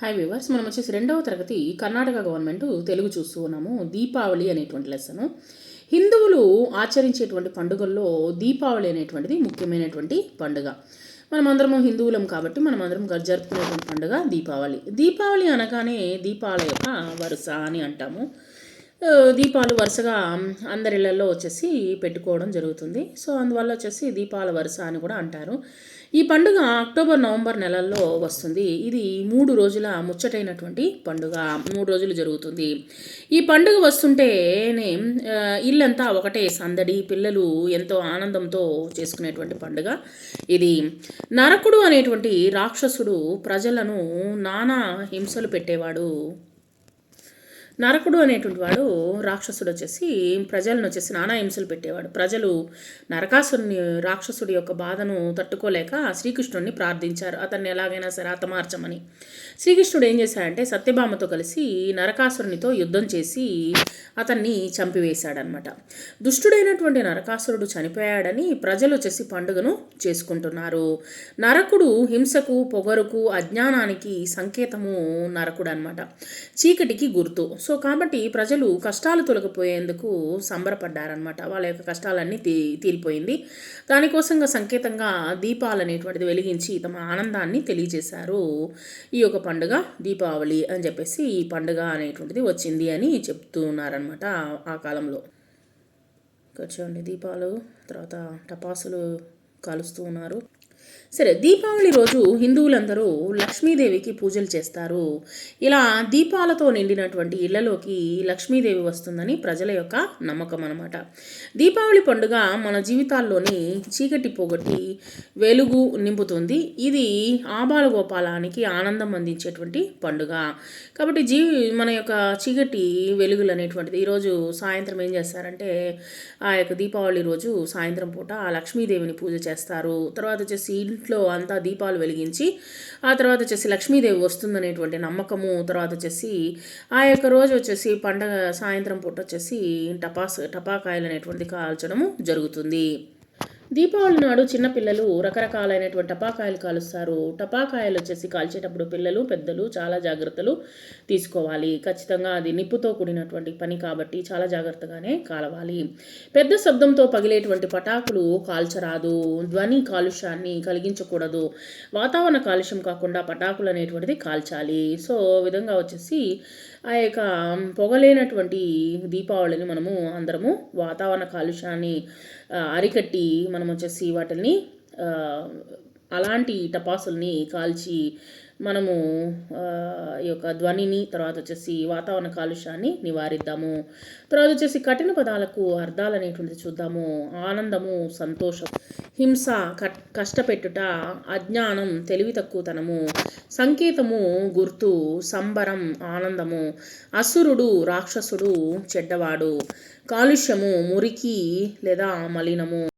Hi viewers మనం వచ్చేసి రెండవ తరగతి కర్ణాటక గవర్నమెంట్ తెలుగు చూస్తూ ఉన్నాము. దీపావళి అనేటువంటి లెసను. హిందువులు ఆచరించేటువంటి పండుగల్లో దీపావళి అనేటువంటిది ముఖ్యమైనటువంటి పండుగ. మనం అందరము హిందువులం కాబట్టి మనం అందరం జరుపుకునేటువంటి పండుగ దీపావళి. దీపావళి అనగానే దీపాల యొక్క వరుస అని అంటాము. దీపాలు వరుసగా అందరిళ్ళలో వచ్చేసి పెట్టుకోవడం జరుగుతుంది. సో అందువల్ల వచ్చేసి దీపాల వరుస అని కూడా అంటారు. ఈ పండుగ అక్టోబర్ నవంబర్ నెలల్లో వస్తుంది. ఇది మూడు రోజుల ముచ్చటైనటువంటి పండుగ. మూడు రోజులు జరుగుతుంది. ఈ పండుగ వస్తుంటేనే ఇల్లంతా ఒకటే సందడి పిల్లలు ఎంతో ఆనందంతో చేసుకునేటువంటి పండుగ ఇది. నరకుడు అనేటువంటి రాక్షసుడు ప్రజలను నానా హింసలు పెట్టేవాడు. నరకుడు అనేటువంటి వాడు రాక్షసుడు వచ్చేసి ప్రజలను వచ్చేసి నానా హింసలు పెట్టేవాడు. ప్రజలు నరకాసురుని రాక్షసుడి యొక్క బాధను తట్టుకోలేక శ్రీకృష్ణుడిని ప్రార్థించారు. అతన్ని ఎలాగైనా సరే అతమార్చమని శ్రీకృష్ణుడు ఏం చేశాడంటే సత్యభామతో కలిసి నరకాసురునితో యుద్ధం చేసి అతన్ని చంపివేశాడనమాట దుష్టుడైనటువంటి నరకాసురుడు చనిపోయాడని ప్రజలు వచ్చేసి పండుగను చేసుకుంటున్నారు. నరకుడు హింసకు పొగరుకు అజ్ఞానానికి సంకేతము నరకుడు అనమాట చీకటికి గుర్తు. సో సో కాబట్టి ప్రజలు కష్టాలు తొలగిపోయేందుకు సంబరపడ్డారనమాట వాళ్ళ యొక్క కష్టాలన్నీ తీ తీరిపోయింది. దానికోసంగా సంకేతంగా దీపాలు అనేటువంటిది వెలిగించి తమ ఆనందాన్ని తెలియజేశారు ఈ యొక్క పండుగ దీపావళి అని చెప్పేసి ఈ పండుగ అనేటువంటిది వచ్చింది అని చెప్తున్నారనమాట ఆ కాలంలో. చూడండి దీపాలు తర్వాత టపాసులు కాలుస్తూ ఉన్నారు. సరే దీపావళి రోజు హిందువులందరూ లక్ష్మీదేవికి పూజలు చేస్తారు. ఇలా దీపాలతో నిండినటువంటి ఇళ్ళలోకి లక్ష్మీదేవి వస్తుందని ప్రజల యొక్క నమ్మకం అనమాట దీపావళి పండుగ మన జీవితాల్లోని చీకటి పోగొట్టి వెలుగు నింపుతుంది. ఇది ఆబాల గోపాలానికి ఆనందం అందించేటువంటి పండుగ. కాబట్టి జీవి మన యొక్క చీకటి వెలుగులు అనేటువంటిది ఈరోజు సాయంత్రం ఏం చేస్తారంటే ఆ యొక్క దీపావళి రోజు సాయంత్రం పూట ఆ లక్ష్మీదేవిని పూజ చేస్తారు. తర్వాత వచ్చేసి ఇంట్లో అంతా దీపాలు వెలిగించి ఆ తర్వాత వచ్చేసి లక్ష్మీదేవి వస్తుందనేటువంటి నమ్మకము తర్వాత వచ్చేసి ఆ యొక్క రోజు వచ్చేసి పండగ సాయంత్రం పూట వచ్చేసి టపాస్ టపాకాయలు అనేటువంటి కాల్చడము జరుగుతుంది. దీపావళి నాడు చిన్నపిల్లలు రకరకాలైనటువంటి టపాకాయలు కాలుస్తారు. టపాకాయలు వచ్చేసి కాల్చేటప్పుడు పిల్లలు పెద్దలు చాలా జాగ్రత్తలు తీసుకోవాలి. ఖచ్చితంగా అది నిప్పుతో కూడినటువంటి పని కాబట్టి చాలా జాగ్రత్తగానే కాలవాలి. పెద్ద శబ్దంతో పగిలేటువంటి పటాకులు కాల్చరాదు. ధ్వని కాలుష్యాన్ని కలిగించకూడదు. వాతావరణ కాలుష్యం కాకుండా పటాకులు అనేటువంటిది కాల్చాలి. సో విధంగా వచ్చేసి ఆ యొక్క పొగలేనటువంటి దీపావళిని మనము అందరము వాతావరణ కాలుష్యాన్ని అరికట్టి మనం వచ్చేసి వాటిని అలాంటి టపాసుల్ని కాల్చి మనము ఈ యొక్క ధ్వనిని తర్వాత వచ్చేసి వాతావరణ కాలుష్యాన్ని నివారిద్దాము. తర్వాత వచ్చేసి కఠిన పదాలకు అర్థాలు అనేటువంటిది చూద్దాము. ఆనందము సంతోషం హింస కష్టపెట్టుట అజ్ఞానం తెలివి తక్కువతనము సంకేతము గుర్తు సంబరం ఆనందము అసురుడు రాక్షసుడు చెడ్డవాడు కాలుష్యము మురికి లేదా మలినము.